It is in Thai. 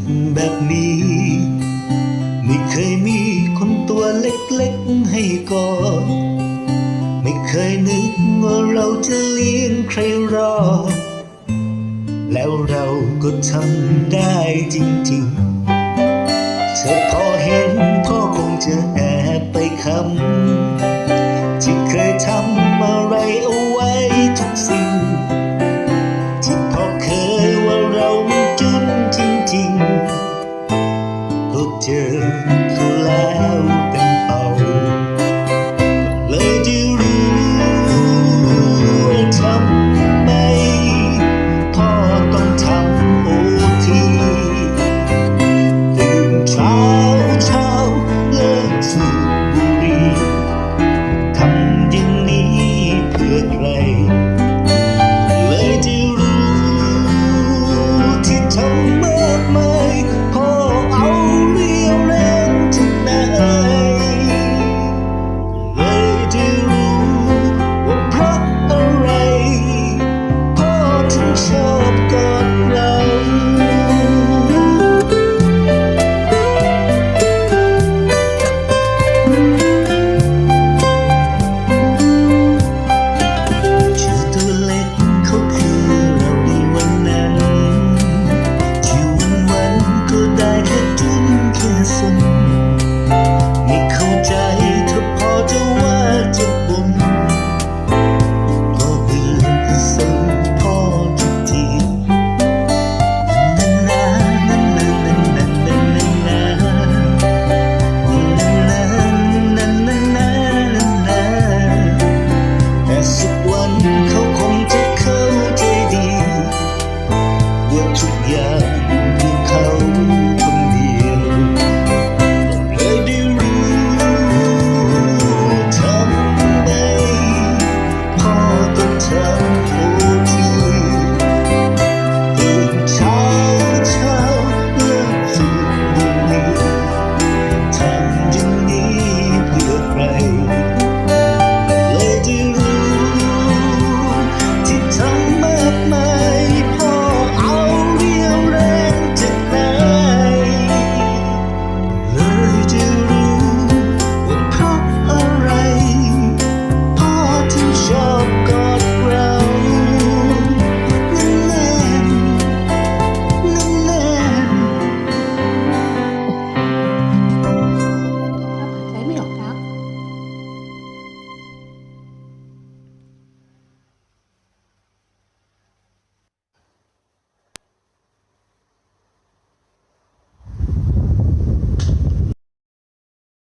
กแบบนี้ ไม่เคยมีคนตัวเล็กๆให้กอดไม่เคยนึกว่าเราจะเลี้ยงใครรอ แล้วเราก็ทำได้จริงๆ เธอพอเห็นพอ 年